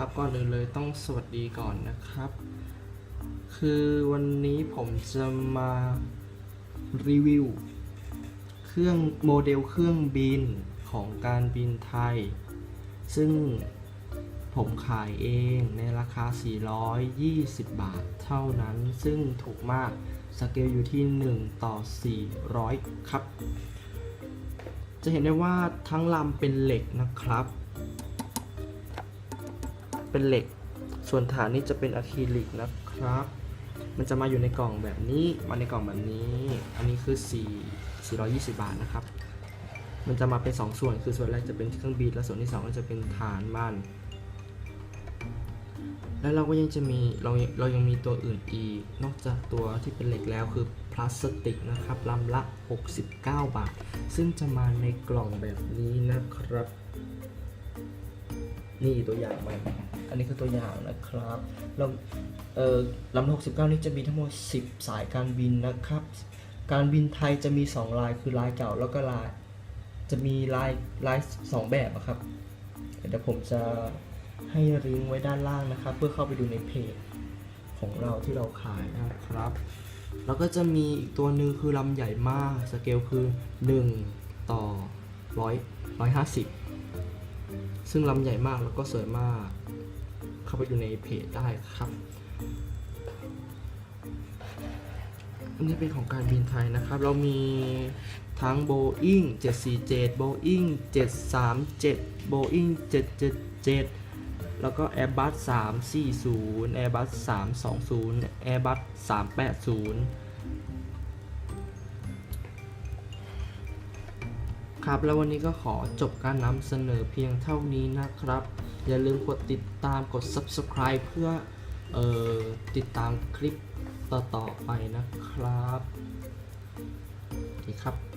ครับก่อนอื่นเลยต้องสวัสดีก่อนนะครับ คือวันนี้ผมจะมารีวิวเครื่องโมเดลเครื่องบินของการบินไทย ซึ่งผมขายเองในราคา 420 บาทเท่านั้น ซึ่งถูกมากสเกลอยู่ที่ 1 ต่อ 400 ครับ จะเห็นได้ว่าทั้งลำเป็นเหล็กนะครับ เป็นเหล็ก ส่วนฐานนี้จะเป็นอะคริลิกนะครับ มันจะมาอยู่ในกล่องแบบนี้มาในกล่องแบบนี้ อันนี้คือ 4 420 บาทนะครับ มันจะมาเป็น 2 ส่วน คือส่วนแรกจะเป็นเครื่องบิน และส่วนที่ 2 ก็จะเป็นฐานมัน แล้วเราก็ยังจะมี เรา เรายังมีตัวอื่นอีก นอกจากตัวที่เป็นเหล็กแล้วคือพลาสติกนะครับลำละ 69 บาท ซึ่งจะมาในกล่องแบบนี้นะครับ นี่ตัวอย่างมัน อันนี้คือตัวอย่างนะครับเราเอ่อลำหกสิบเก้านี้จะมีทั้งหมด 10 สายการบินนะครับ การบินไทยจะมี 2 ลายคือลายเก่าแล้วก็ลายจะมีลายลายสองแบบอะครับเดี๋ยวผมจะให้ลิงก์ไว้ด้านล่างนะครับ เพื่อเข้าไปดูในเพจของเราที่เราขายนะครับ แล้วก็จะมีอีกตัวหนึ่งคือลำใหญ่มาก สเกลคือ 1 ต่อ 100 150 ซึ่งลำใหญ่มากแล้วก็สวยมากาไปดูในเพจได้ครับอันนี้เป็นของการบินไทยนะครับ เรามีทั้ง Boeing 747 Boeing 737 Boeing 777 แล้วก็ Airbus 340 Airbus 320 Airbus 380 ครับ แล้ววันนี้ก็ขอจบการนำเสนอเพียงเท่านี้นะครับ อย่าลืมกดติดตามกด subscribe เพื่อออติดตามคลิปต่อๆไปนะครับ ดีครับ